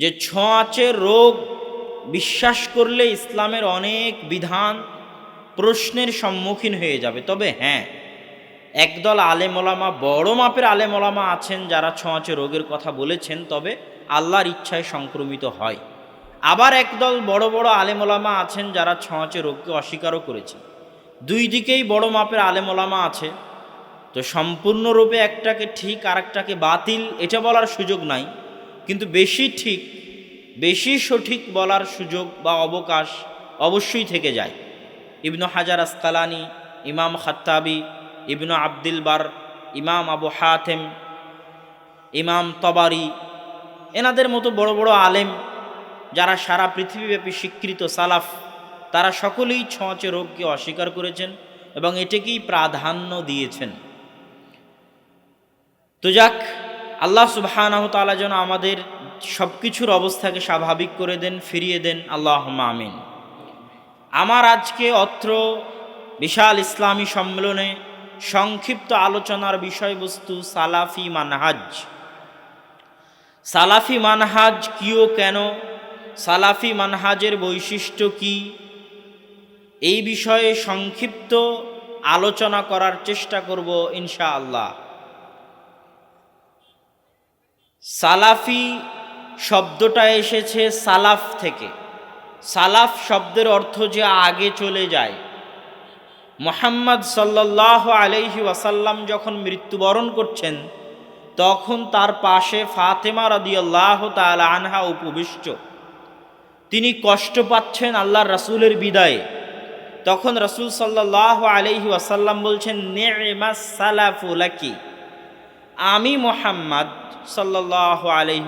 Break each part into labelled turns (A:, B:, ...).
A: যে ছোঁয়াচে রোগ, বিশ্বাস করলে ইসলামের অনেক বিধান প্রশ্নের সম্মুখীন হয়ে যাবে। তবে হ্যাঁ একদল আলেমলামা বড় মাপের আলেমলামা আছেন যারা ছোঁয়াচে রোগের কথা বলেছেন, তবে আল্লাহর ইচ্ছায় সংক্রমিত হয়। আবার একদল বড় বড় আলেমলামা আছেন যারা ছোঁয়াচে রোগকে অস্বীকারও করেছেন। দুই দিকেই বড় মাপের আলেমলামা আছে। তো সম্পূর্ণরূপে একটাকে ঠিক আর একটাকে বাতিল, এটা বলার সুযোগ নাই। কিন্তু বেশি ঠিক, বেশি সঠিক বলার সুযোগ বা অবকাশ অবশ্যই থেকে যায়। ইবনু হাজার আসকালানি, ইমাম খাত্তাবি, ইবনু আব্দুল বার, ইমাম আবু হাতেম, ইমাম তবারি, এনাদের মতো বড় বড় আলেম যারা সারা পৃথিবীব্যাপী স্বীকৃত সালাফ, তারা সকলেই ছোঁয়াচে রোগকে অস্বীকার করেছেন এবং এটাকেই প্রাধান্য দিয়েছেন। তো যাক আল্লাহ সুবাহানাহ তালা যেন আমাদের সব কিছুর অবস্থাকে স্বাভাবিক করে দেন, ফিরিয়ে দেন। আল্লাহ আমিন। আমার আজকে অত্র বিশাল ইসলামী সম্মেলনে সংক্ষিপ্ত আলোচনার বিষয়বস্তু সালাফি মানহাজ। সালাফি মানহাজ কিও কেন? সালাফি মানহাজের বৈশিষ্ট্য কি? এই বিষয়ে সংক্ষিপ্ত আলোচনা করার চেষ্টা করব ইনশা আল্লাহ সালাফি শব্দটা এসেছে সালাফ থেকে। সালাফ শব্দের অর্থ যে আগে চলে যায়। মোহাম্মদ সাল্লাহ আলহি ওয়াসাল্লাম যখন মৃত্যুবরণ করছেন, তখন তার পাশে ফাতেমা রদিয়াল্লাহ তালা আনহা উপবিষ্ট। তিনি কষ্ট পাচ্ছেন আল্লাহর রাসুলের বিদায়ে। তখন রসুল সাল্লাহ আলহি ওয়াসাল্লাম বলছেন নেমা সালাফুলাকি আমি মোহাম্মদ সাল্লাহ আলহি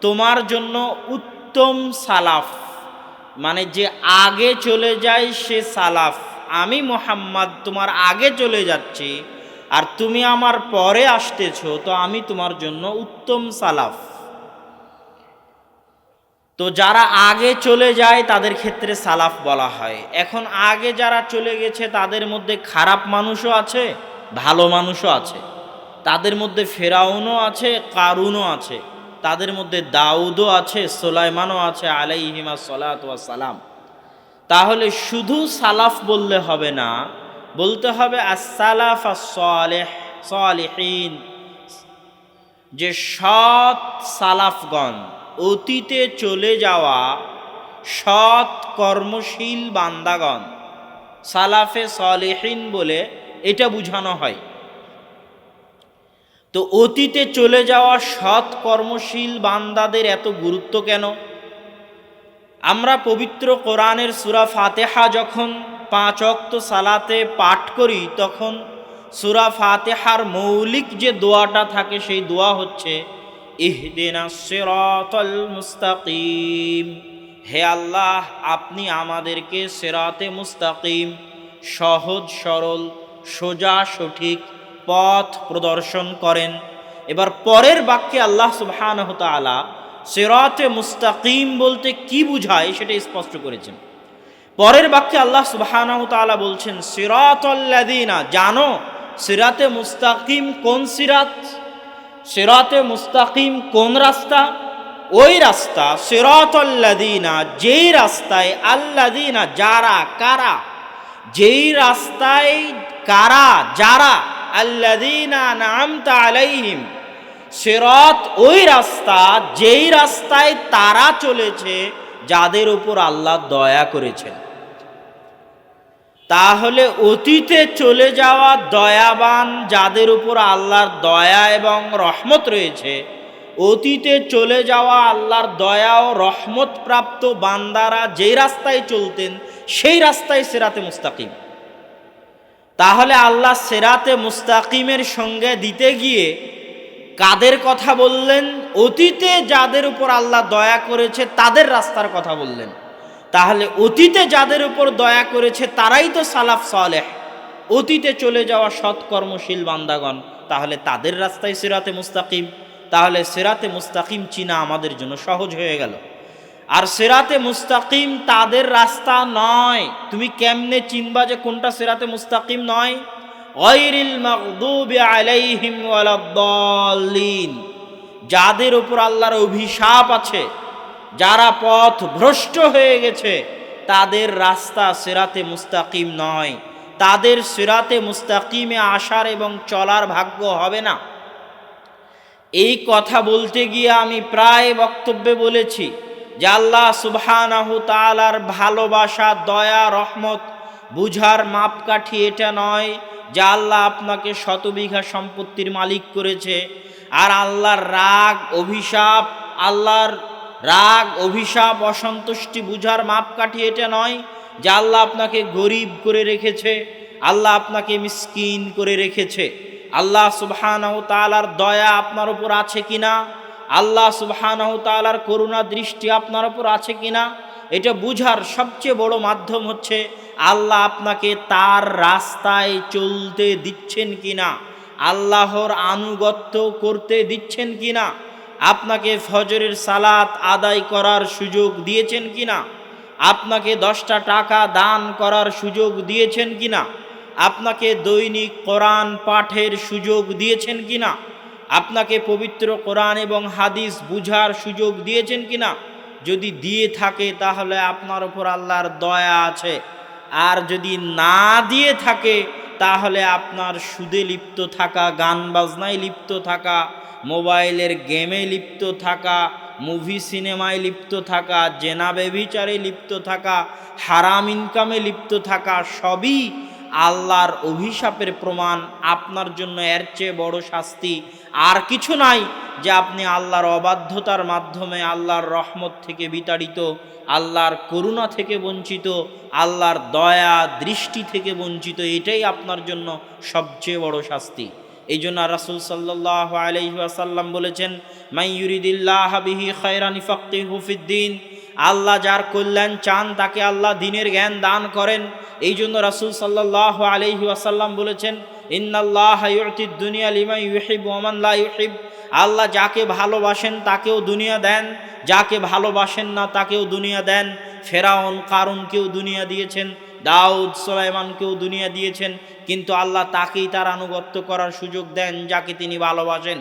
A: তোমার জন্য উত্তম সালাফ। মানে যে আগে চলে যায়, সে সালাফ। আমি মোহাম্মদ, তোমার আগে চলে যাচ্ছি, আর তুমি আমার পরে আসতেছ, তো আমি তোমার জন্য উত্তম সালাফ। তো যারা আগে চলে যায়, তাদের ক্ষেত্রে সালাফ বলা হয়। এখন আগে যারা চলে গেছে, তাদের মধ্যে খারাপ মানুষও আছে, ভালো মানুষও আছে। তাদের মধ্যে ফেরাউনও আছে, কারুনও আছে। তাদের মধ্যে দাউদও আছে, সোলাইমানও আছে, আলাইহিমা সলাত সালাম। তাহলে শুধু সালাফ বললে হবে না, বলতে হবে আসালাফ সালেহীন। যে সৎ সালাফগণ, অতীতে চলে যাওয়া সৎ কর্মশীল বান্দাগণ, সালাফে সলেহীন বলে এটা বুঝানো হয়। তো অতীতে চলে যাওয়া সৎ কর্মশীল বান্দাদের এত গুরুত্ব কেন? আমরা পবিত্র কোরআনের সুরা ফাতেহা যখন পাঁচ অক্ত সালাতে পাঠ করি, তখন সুরা ফাতেহার মৌলিক যে দোয়াটা থাকে, সেই দোয়া হচ্ছে মুস্তাকিম। হে আল্লাহ, আপনি আমাদেরকে সেরাতে মুস্তাকিম, সহজ, সরল, সোজা, সঠিক পথ প্রদর্শন করেন। এবার পরের বাক্যে আল্লাহ সুবহানাহু তাআলা সেরাতে মুস্তাকিম বলতে কি বুঝায় সেটা স্পষ্ট করেছেন। পরের বাক্যে আল্লাহ সুবহানাহু তাআলা বলছেন, সিরাতাল্লাযিনা জানো, সিরাতে মুস্তাকিম কোন সিরাত? সিরাতে মুস্তাকিম কোন রাস্তা? ওই রাস্তা, সিরাতাল্লাযিনা যেই রাস্তায় আল্লাযিনা, যারা, কারা? যেই রাস্তায় কারা, যারা? আল্লাযিনা নামতা আলাইহিম, সিরাত ওই রাস্তা, যেই রাস্তায় তারা চলেছে, যাদের উপর আল্লাহ দয়া করেছেন। তাহলে অতীতে চলে যাওয়া দয়াবান, যাদের উপর আল্লাহর দয়া এবং রহমত রয়েছে, অতীতে চলে যাওয়া আল্লাহর দয়া ও রহমত প্রাপ্ত বান্দারা যেই রাস্তায় চলতেন, সেই রাস্তায় সেরাতে মুস্তাকিম। তাহলে আল্লাহ সেরাতে মুস্তাকিমের সঙ্গে দিতে গিয়ে কাদের কথা বললেন? অতীতে যাদের উপর আল্লাহ দয়া করেছে, তাদের রাস্তার কথা বললেন। তাহলে অতীতে যাদের উপর দয়া করেছে, তারাই তো সালাফ সালেহ। অতীতে চলে যাওয়া সৎকর্মশীল বান্দাগণ, তাহলে তাদের রাস্তায় সিরাতে মুস্তাকিম। তাহলে সেরাতে মুস্তাকিম চিনা আমাদের জন্য সহজ হয়ে গেল। আর সেরাতে মুস্তাকিম তাদের রাস্তা নয়। তুমি কেমনে চিনবা যে কোনটা সেরাতে মুস্তাকিম নয়? ওয়ালাদ্দাল্লিন যাদের উপর আল্লাহর অভিশাপ আছে, যারা পথ ভ্রষ্ট হয়ে গেছে, তাদের রাস্তা সেরাতে মুস্তাকিম নয়। তাদের সেরাতে মুস্তাকিমে আসার এবং চলার ভাগ্য হবে না। এই কথা বলতে গিয়ে আমি প্রায় বক্তব্যে বলেছি। যে আল্লাহ সুবহানাহু তাআলার ভালোবাসা, দয়া, রহমত বুঝার মাপকাঠি এটা নয় যে আল্লাহ আপনাকে শত বিঘা সম্পত্তির মালিক করেছে। আর আল্লাহর রাগ, অভিশাপ, আল্লাহর রাগ, অভিশাপ, অসন্তুষ্টি বুঝার মাপকাঠি এটা নয় যে আল্লাহ আপনাকে গরিব করে রেখেছে, আল্লাহ আপনাকে মিসকিন করে রেখেছে। আল্লাহ সুবহানাহু তাআলার দয়া আপনার উপর আছে কিনা? আল্লাহ সুবহানাহু তাআলার করুণা দৃষ্টি আপনার ওপর আছে কিনা, এটা বুঝার সবচেয়ে বড় মাধ্যম হচ্ছে আল্লাহ আপনাকে তার রাস্তায় চলতে দিচ্ছেন কিনা, আল্লাহর আনুগত্য করতে দিচ্ছেন কিনা, আপনাকে ফজরের সালাত আদায় করার সুযোগ দিয়েছেন কিনা, আপনাকে দশটা টাকা দান করার সুযোগ দিয়েছেন কিনা, আপনাকে দৈনিক কোরআন পাঠের সুযোগ দিয়েছেন কিনা আপনাকে পবিত্র কোরআন এবং হাদিস বুঝার সুযোগ দিয়েছেন কিনা? যদি দিয়ে থাকে, তাহলে আপনার উপর আল্লাহর দয়া আছে। আর যদি না দিয়ে থাকে, তাহলে আপনার সুদে লিপ্ত থাকা, গান বাজনায় লিপ্ত থাকা, মোবাইলের গেমে লিপ্ত থাকা, মুভি সিনেমায় লিপ্ত থাকা, জেনা বেবিচারে লিপ্ত থাকা, হারাম ইনকামে লিপ্ত থাকা, সবই আল্লাহর অভিশাপের প্রমাণ আপনার জন্য এর চেয়ে বড় শাস্তি আর কিছু নাই যে আপনি আল্লাহর অবাধ্যতার মাধ্যমে আল্লাহর রহমত থেকে বিতাড়িত, আল্লাহর করুণা থেকে বঞ্চিত, আল্লাহর দয়া, দৃষ্টি থেকে বঞ্চিত, এটাই আপনার জন্য সবচেয়ে বড় শাস্তি। এই জন্য রাসুল সাল্লাহ আলহিহাসাল্লাম বলেছেন মাইয়ুরিদিল্লাহ বিহি খয়রানি ফক্তি হুফিদ্দিন আল্লাহ যার কল্যাণ চান, তাকে আল্লাহ দিনের জ্ঞান দান করেন। এই জন্য রাসুল সাল্লাহ আলহি আসাল্লাম বলেছেন, ইন্নাল্লাহ দুনিয়া লিমা ইউহিব ওমান লা ইউহিব আল্লাহ যাকে ভালোবাসেন তাকেও দুনিয়া দেন, যাকে ভালোবাসেন না তাকেও দুনিয়া দেন। ফেরাউন, কারুনকেও দুনিয়া দিয়েছেন, দাউদ, সোলাইমানকেও দুনিয়া দিয়েছেন, কিন্তু আল্লাহ তাকেই তার আনুগত্য করার সুযোগ দেন যাকে তিনি ভালোবাসেন।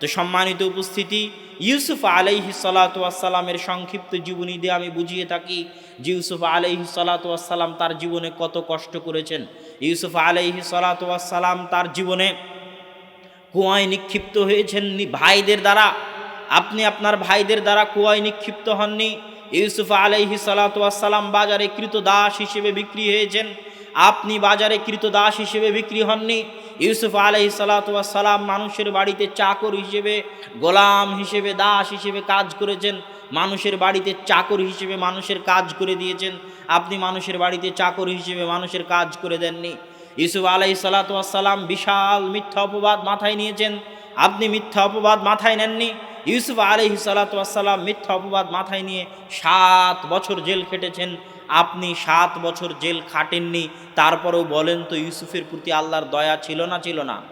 A: তো সম্মানিত উপস্থিতি, ইউসুফ আলাইহি সালাতামের সংক্ষিপ্ত জীবনী দিয়ে আমি বুঝিয়ে থাকি ইউসুফ আলাইহি সালাতাম তার জীবনে কত কষ্ট করেছেন। ইউসুফ আলাইহি সালাতাম তার জীবনে কুয়ায় নিক্ষিপ্ত হয়েছেন ভাইদের দ্বারা। আপনি আপনার ভাইদের দ্বারা কুয়ায় নিক্ষিপ্ত হননি। ইউসুফ আলাইহি সালাতাম বাজারে কৃত দাস হিসেবে বিক্রি হয়েছেন। আপনি বাজারে কৃত দাস হিসেবে বিক্রি হননি। ইউসুফ আলহি সালাম মানুষের বাড়িতে চাকর হিসেবে, গোলাম হিসেবে, দাস হিসেবে কাজ করেছেন। মানুষের বাড়িতে চাকর হিসেবে মানুষের কাজ করে দিয়েছেন। আপনি মানুষের বাড়িতে চাকর হিসেবে মানুষের কাজ করে দেননি। ইউসুফ আলহি সালাতাম বিশাল মিথ্যা অপবাদ মাথায় নিয়েছেন। আপনি মিথ্যা অপবাদ মাথায় নেননি। ইউসুফ আলহি সালাতাম মিথ্যা অপবাদ মাথায় নিয়ে সাত বছর জেল খেটেছেন। আপনি সাত বছর জেল খাটেননি। তারপরেও বলেন তো ইউসুফের প্রতি আল্লাহর দয়া ছিল না ছিল না।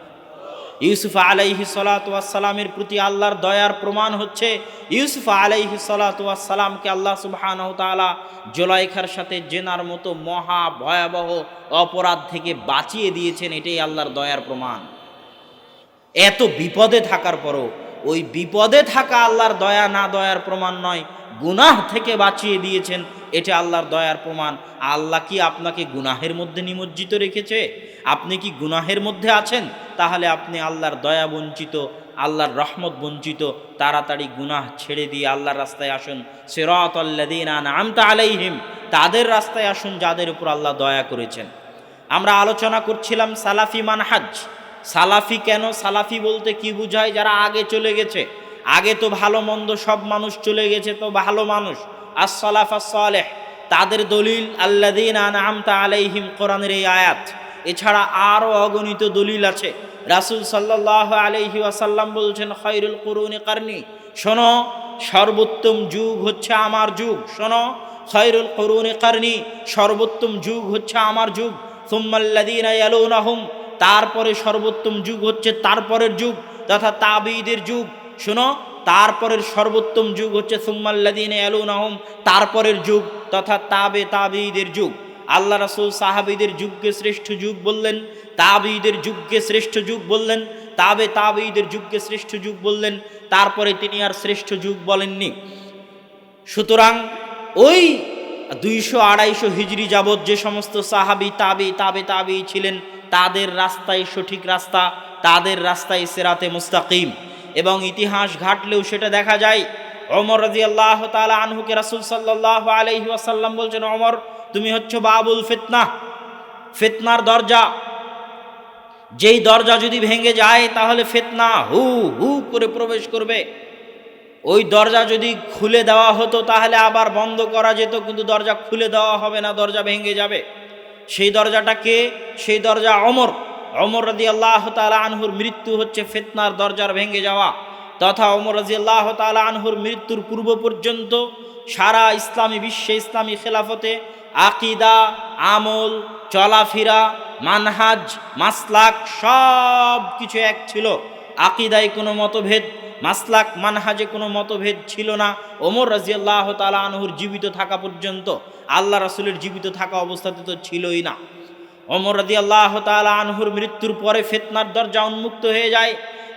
A: ইউসুফ আলাইহি সালাতামের প্রতি আল্লাহর দয়ার প্রমাণ হচ্ছে, ইউসুফ আলাইহি সালাতামকে আল্লাহ সুবহান তালা জলাইখার সাথে জেনার মতো মহা ভয়াবহ অপরাধ থেকে বাঁচিয়ে দিয়েছেন, এটাই আল্লাহর দয়ার প্রমাণ। এত বিপদে থাকার পরও ওই বিপদে থাকা আল্লাহর দয়া না দয়ার প্রমাণ নয়, গুনাহ থেকে বাঁচিয়ে দিয়েছেন, এটা আল্লাহর দয়ার প্রমাণ। আল্লাহ কি আপনাকে গুনাহের মধ্যে নিমজ্জিত রেখেছে? আপনি কি গুনাহের মধ্যে আছেন? তাহলে আপনি আল্লাহর দয়া বঞ্চিত, আল্লাহর রহমত বঞ্চিত, তাড়াতাড়ি গুনাহ ছেড়ে দিয়ে আল্লাহর রাস্তায় আসুন। সেরাতল্লাদিন আমতা আলাইহিম, তাদের রাস্তায় আসুন যাদের উপর আল্লাহ দয়া করেছেন। আমরা আলোচনা করছিলাম সালাফি মানহাজ সালাফি কেন? সালাফি বলতে কি বুঝায়? যারা আগে চলে গেছে। আগে তো ভালো মন্দ সব মানুষ চলে গেছে তো ভালো মানুষ। আসসালাফ আসলেহ তাদের দলিল আল্লাদিন আনআমতা আলাইহিম কোরআনের এই আয়াত। এছাড়া আরও অগণিত দলিল আছে। রাসুল সাল্লাহ আলহি আসাল্লাম বলছেন খৈরুল করুনি কারনি। শোনো, সর্বোত্তম যুগ হচ্ছে আমার যুগ। শোনো খৈরুল করুনি কারনি। সর্বোত্তম যুগ হচ্ছে আমার যুগ। সুম্মাল্লাদিন আলুনাহুম তারপরে সর্বোত্তম যুগ হচ্ছে তারপরের যুগ, তথা তাবিদের যুগ। শোনো, তারপরের সর্বোত্তম যুগ হচ্ছে সুম্মাল্লাদিন আলুনাহম তারপরের যুগ, তথা তাবে তাবিদের যুগ। আল্লাহ রাসুল সাহাবিদের যুগকে শ্রেষ্ঠ যুগ বললেন তাবিদের যুগকে শ্রেষ্ঠ যুগ বললেন, তাবে তাবিদের যুগকে শ্রেষ্ঠ যুগ বললেন, তারপরে তিনি আর শ্রেষ্ঠ যুগ বলেননি। সুতরাং ওই দুইশো আড়াইশো হিজড়ি যাবৎ যে সমস্ত সাহাবি তাবি তাবে তাবি ছিলেন তাদের রাস্তায় সঠিক রাস্তা, তাদের রাস্তায় সেরাতে মুস্তাকিম। এবং ইতিহাস ঘাটলেও সেটা দেখা যায় অমর রাজি আল্লাহ তালা আনহুকে রাসুল সাল্লাহ আলহি আসাল্লাম বলছেন অমর তুমি হচ্ছে বাবুল ফিতনা, ফিতনার দরজা। যেই দরজা যদি ভেঙে যায়, তাহলে ফিতনা হু হু করে প্রবেশ করবে। ওই দরজা যদি খুলে দেওয়া হতো, তাহলে আবার বন্ধ করা যেত, কিন্তু দরজা খুলে দেওয়া হবে না, দরজা ভেঙে যাবে। সেই দরজাটা কে? সেই দরজা অমর। অমর রাজি আল্লাহ তালা আনহুর মৃত্যু হচ্ছে ফেতনার দরজার ভেঙে যাওয়া। তথা অমর রাজি আল্লাহ তালা আনহুর মৃত্যুর পূর্ব পর্যন্ত সারা ইসলামী বিশ্বে ইসলামী খেলাফতে আকিদা, আমল, চলাফেরা, মানহাজ, মাসলাক সব কিছু এক ছিল। আকিদায় কোনো মতভেদ মাসলাক মানহাজে কোনো মতভেদ ছিল না। ওমর রাজিয়াল্লাহ তালা আনহুর জীবিত থাকা পর্যন্ত আল্লাহ রাসুলের জীবিত থাকা অবস্থাতে তো ছিলই না। ওমর রাজি আল্লাহ তালা আনহুর মৃত্যুর পরে ফেতনার দরজা উন্মুক্ত হয়ে যায়।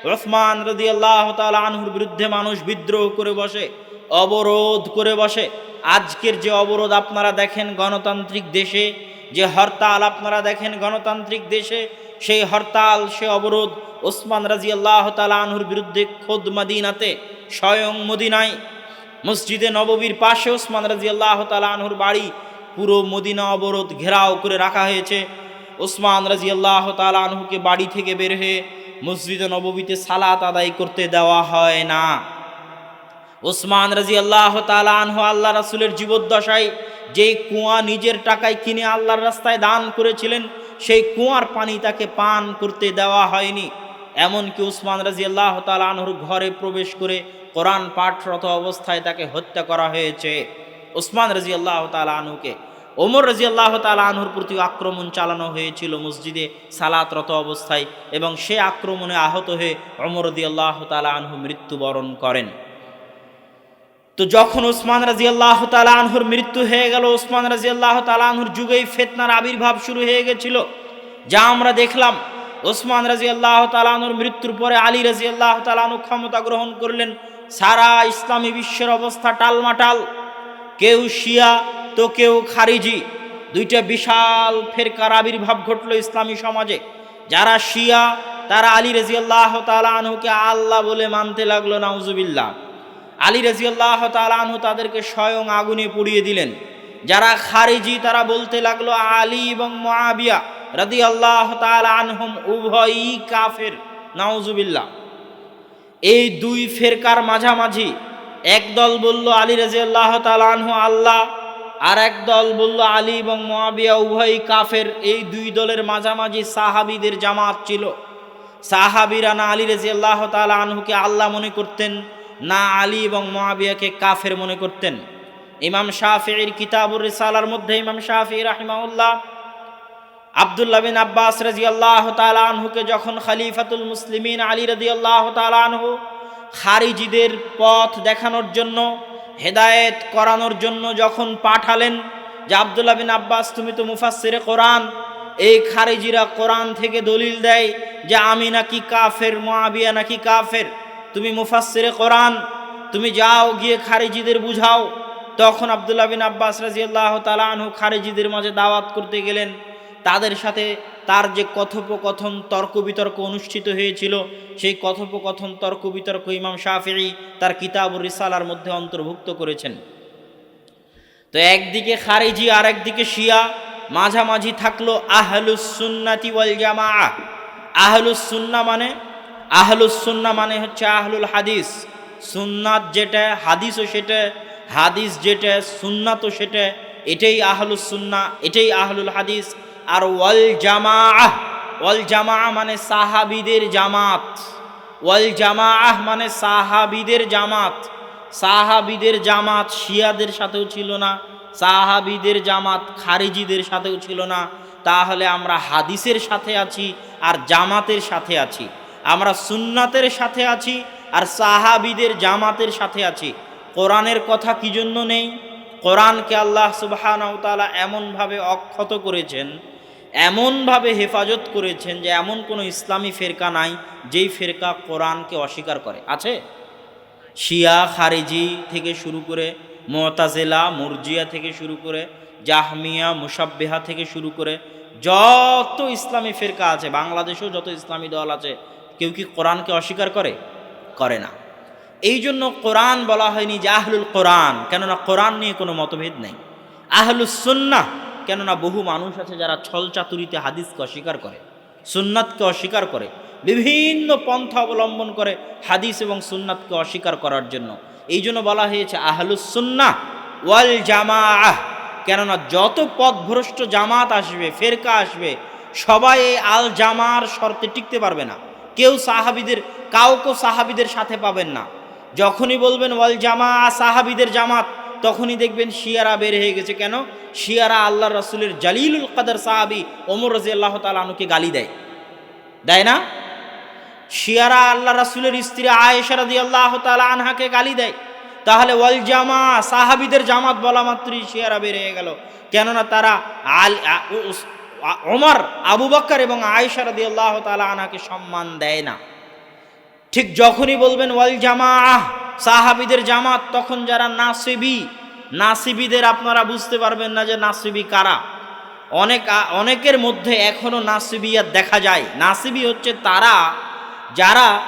A: রহমান রদি আল্লাহ তালা আনহুর বিরুদ্ধে মানুষ বিদ্রোহ করে বসে, অবরোধ করে বসে। আজকের যে অবরোধ আপনারা দেখেন গণতান্ত্রিক দেশে যে হরতাল আপনারা দেখেন গণতান্ত্রিক দেশে, সেই হরতাল, সে অবরোধ ওসমান রাজি আল্লাহ আনহুর বিরুদ্ধে খোদ মদিনাতে, স্বয়ং মদিনায়, মসজিদে নববীর পাশে ওসমান রাজি আল্লাহ আনহুর বাড়ি, পুরো মদিনা অবরোধ ঘেরাও করে রাখা হয়েছে। ওসমান রাজি আল্লাহ আনহুকে বাড়ি থেকে বের হয়ে মসজিদে নববীতে সালাত আদায় করতে দেওয়া হয় না। ওসমান রাজি আল্লাহ আনহু আল্লাহ রাসুলের জীবদ্দশায় যেই কুয়া নিজের টাকায় কিনে আল্লাহর রাস্তায় দান করেছিলেন, সেই কুয়ার পানি তাকে পান করতে দেওয়া হয়নি। এমনকি উসমান রাজি আল্লাহ আনহুর ঘরে প্রবেশ করে কোরআন পাঠরত অবস্থায় তাকে হত্যা করা হয়েছে। উসমান রাজি আল্লাহ আনহুকে। ওমর রাজি আল্লাহ আনহুর প্রতি আক্রমণ চালানো হয়েছিল মসজিদে সালাতরত অবস্থায় এবং সে আক্রমণে আহত হয়ে ওমর রদি আল্লাহ আনহু মৃত্যুবরণ করেন। তো যখন ওসমান রাজি আল্লাহ আনহুর মৃত্যু হয়ে গেল, ওসমান রাজি আল্লাহ আনহুর যুগেই ফেতনার আবির্ভাব শুরু হয়ে গেছিল। যা আমরা দেখলাম, ওসমান রাজি আল্লাহ তালানুর মৃত্যুর পরে আলী রাজি আল্লাহ তালানু ক্ষমতা গ্রহণ করলেন। সারা ইসলামী বিশ্বের অবস্থা টালমাটাল। কেউ শিয়া, তো কেউ খারিজি। দুইটা বিশাল ফেরকার আবির্ভাব ঘটলো ইসলামী সমাজে। যারা শিয়া, তারা আলী রাজি আল্লাহ তালানহুকে আল্লাহ বলে মানতে লাগল, নাউজুবিল্লাহ। আলী রাজি আল্লাহ তালানহু তাদেরকে স্বয়ং আগুনে পুড়িয়ে দিলেন। যারা খারিজি, তারা বলতে লাগল, আলী এবং মহাবিয়া রাদি আল্লাহ আনহুম উভয়ই কাফের, নাউজুবিল্লাহ। এই দুই ফেরকার মাঝামাঝি একদল বলল, আলী রাজি আল্লাহ আনহু আল্লাহ, আর এক দল বলল, আলী এবং মহাবিয়া উভয়ই কাফের। এই দুই দলের মাঝামাঝি সাহাবিদের জামাত ছিল। সাহাবিরা না আলী রাজি আল্লাহ আনহুকে আল্লাহ মনে করতেন না আলী এবং মহাবিয়াকে কাফের মনে করতেন। ইমাম শাফির কিতাবুর রিসালার মধ্যে ইমাম শাফি রাহিমাউল্লাহ আবদুল্লাহ বিন আব্বাস রাজি আল্লাহ আনহুকে যখন খালিফাতুল মুসলিমিন আলী রাজি আল্লাহ আনহু খারিজিদের পথ দেখানোর জন্য, হেদায়েত করানোর জন্য যখন পাঠালেন যে আবদুল্লাহ বিন আব্বাস, তুমি তো মুফাসিরে কোরআন, এই খারিজিরা কোরআন থেকে দলিল দেয় যে আমি নাকি কাফের, মহাবিয়া নাকি কাফের। তুমি মুফাসিরে কোরআন, তুমি যাও গিয়ে খারিজিদের বুঝাও। তখন আবদুল্লাহ বিন আব্বাস রাজিয়াল্লাহ তালাহু খারিজিদের মাঝে দাওয়াত করতে গেলেন। তাদের সাথে তার যে কথোপকথন তর্ক বিতর্ক অনুষ্ঠিত হয়েছিল, সেই কথোপকথন তর্ক বিতর্ক ইমাম শাফি তার কিতাব রিসালার মধ্যে অন্তর্ভুক্ত করেছেন। তো একদিকে খারিজি আর একদিকে শিয়া, মাঝামাঝি থাকল আহলুসুন্নাতি ওয়াল জামা আহলুসুন্না মানে আহলুসুন্না মানে হচ্ছে আহলুল হাদিস। সুন্নাত যেটা, হাদিসও সেটা, হাদিস যেটা, সুন্নাতও সেটা, এটাই আহলুসুন্না এটাই আহলুল হাদিস। আর ওয়াল জামা ওয়াল জামা মানে সাহাবিদের জামাত। ওয়াল জামা মানে সাহাবিদের জামাত। সাহাবিদের জামাত শিয়াদের সাথেও ছিল না, সাহাবিদের জামাত খারিজিদের সাথেও ছিল না। তাহলে আমরা হাদিসের সাথে আছি আর জামাতের সাথে আছি। আমরা সুন্নাতের সাথে আছি আর সাহাবিদের জামাতের সাথে আছি। কোরআনের কথা কি জন্য নেই? কোরআনকে আল্লাহ সুবাহানাউতালা এমনভাবে অক্ষত করেছেন, এমনভাবে হেফাজত করেছেন যে এমন কোনো ইসলামী ফেরকা নাই যেই ফেরকা কোরআনকে অস্বীকার করে। আছে? শিয়া, খারিজি থেকে শুরু করে, মতাজেলা, মুরজিয়া থেকে শুরু করে, জাহমিয়া মুসাব্বেহা থেকে শুরু করে, যত ইসলামী ফেরকা আছে, বাংলাদেশেও যত ইসলামী দল আছে কেউ কি কোরআনকে অস্বীকার করে? করে না। এই জন্য কোরআন বলা হয়নি যে আহলুল কোরআন, কেননা কোরআন নিয়ে কোনো মতভেদ নেই। আহলুস সুন্নাহ, কেননা বহু মানুষ আছে যারা ছল চাতুরিতে হাদিসকে অস্বীকার করে, সুন্নাতকে অস্বীকার করে, বিভিন্ন পন্থা অবলম্বন করে হাদিস এবং সুন্নাতকে অস্বীকার করার জন্য। এই জন্য বলা হয়েছে আহলুস সুন্নাহ ওয়াল জামাআহ, কেননা যত পথভ্রষ্ট জামাত আসবে, ফেরকা আসবে, সবাই এই আল জামার শর্তে টিকতে পারবে না। কেউ সাহাবিদের, কাউকে সাহাবিদের সাথে পাবেন না। যখনই বলবেন, ওয়াল জামা সাহাবিদের জামাত, তখনই দেখবেন শিয়ারা বের হয়ে গেছে। কেন? শিয়ারা আল্লাহ রসুলের জালিলুল কাদের সাহাবি ওমর রাজি আল্লাহ তালুকে গালি দেয়। দেয় না? শিয়ারা আল্লাহ রাসুলের স্ত্রী আয়েশা রাদি আল্লাহ তালা আনহাকে গালি দেয়। তাহলে ওয়াল জামা সাহাবিদের জামাত বলা মাত্রই শিয়ারা বের হয়ে গেল। কেননা তারা আল ওমর, আবু বক্কর এবং আয়েশা রাদি আল্লাহ তালা আনহাকে সম্মান দেয় না। ঠিক যখনই বলবেন, ওয়াল জামা আহ সাহাবিদের জামাত তখন যারা নাসিবি, নাসিবিদের আপনারা বুঝতে পারবেন না যে নাসিবি কারা। অনেক অনেকের মধ্যে এখনও নাসিবিয়াত দেখা যায়। নাসিবি হচ্ছে তারা যারা